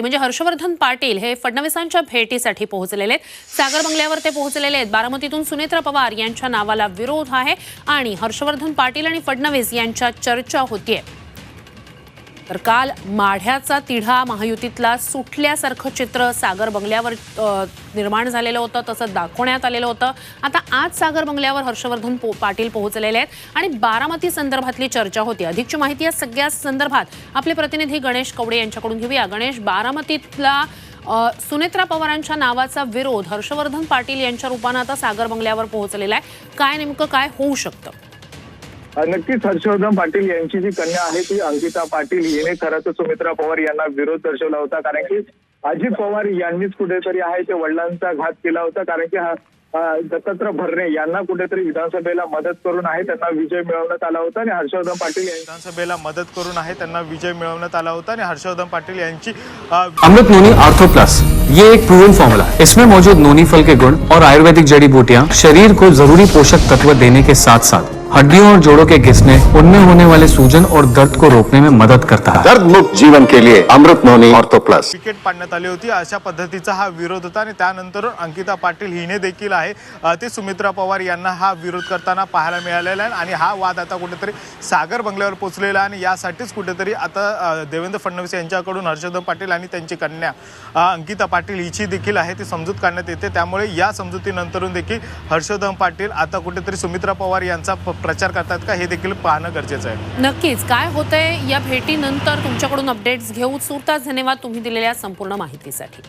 म्हणजे हर्षवर्धन पाटील हे फडणवीसांच्या भेटीसाठी पोहोचलेले आहेत. सागर बंगल्यावर ते पोहोचलेले आहेत. बारामतीतून सुनेत्रा पवार यांच्या नावाला विरोध आहे आणि हर्षवर्धन पाटील आणि फडणवीस यांच्यात चर्चा होतीये. तर काल माढ्याचा तिढा महायुतीतला सुटल्यासारखं चित्र सागर बंगल्यावर निर्माण झालेलं होतं तसं दाखवण्यात आलेलं होतं. आता आज सागर बंगल्यावर हर्षवर्धन पो पाटील पोहोचलेले आहेत आणि बारामती संदर्भातली चर्चा होती. अधिकची माहिती या सगळ्या संदर्भात आपले प्रतिनिधी गणेश कवडे यांच्याकडून घेऊया. गणेश बारामतीतला सुनेत्रा पवारांच्या नावाचा विरोध हर्षवर्धन पाटील यांच्या रूपानं आता सागर बंगल्यावर पोहोचलेला आहे. काय नेमकं काय होऊ शकतं? नक्कीच हर्षवर्धन पाटील यांची जी कन्या आहे ती अंकिता पाटील हिने खरं तर सुमित्रा पवार यांना विरोध दर्शवला होता कारण की अजित पवार यांनीच कुठेतरी आहे ते वडिलांचा घात केला होता कारण की हा अ, दत्तात्रय भरणे यांना कुठेतरी विधानसभेला मदत करून आहे त्यांना विजय मिळवण्यात आला होता आणि हर्षवर्धन पाटील यांनी विधानसभेला मदत करून आहे त्यांना विजय मिळवण्यात आला होता आणि हर्षवर्धन पाटील यांची अमृत नोनी आर्थो प्लस ये एक प्रूवन फॉर्मूला है इसमें मौजूद नोनी फल के गुण और आयुर्वेदिक जड़ी बूटियाँ शरीर को जरूरी पोषक तत्व देने के साथ साथ हड्डियों और जोड़ों के घिसने उनमें होने वाले सूजन और दर्द को रोकने में मदद करता है। दर्द मुक्त जीवन के लिए Amrit noni ortho plus. Wicket पाडण्यात आली होती. अशा पद्धतीचा हा विरोध होता आणि त्यानंतर अंकिता पाटील हिने देखील आहे. ते सुमित्रा पवार यांना हा विरोध करताना पाहायला मिळालेला आहे आणि हा वाद आता कुठेतरी सागर बंगल्यावर पोचलेला आहे आणि यासाठीच कुठेतरी आता देवेंद्र फडणवीस यांच्याकडून हर्षवर्धन पाटील आणि त्यांची कन्या अंकिता पाटील हिची देखील आहे. ती समजूत काढण्यात येते. त्यामुळे या समजुतीनंतरून देखील हर्षवर्धन पाटील आता कुठेतरी सुमित्रा पवार यांचा प- प्रचार करतात का हे देखील पाहणं गरजेचं आहे. नक्कीच. काय होतंय या भेटीनंतर तुमच्याकडून अपडेट्स घेऊ सुरताच धन्यवाद तुम्ही दिलेल्या संपूर्ण माहितीसाठी.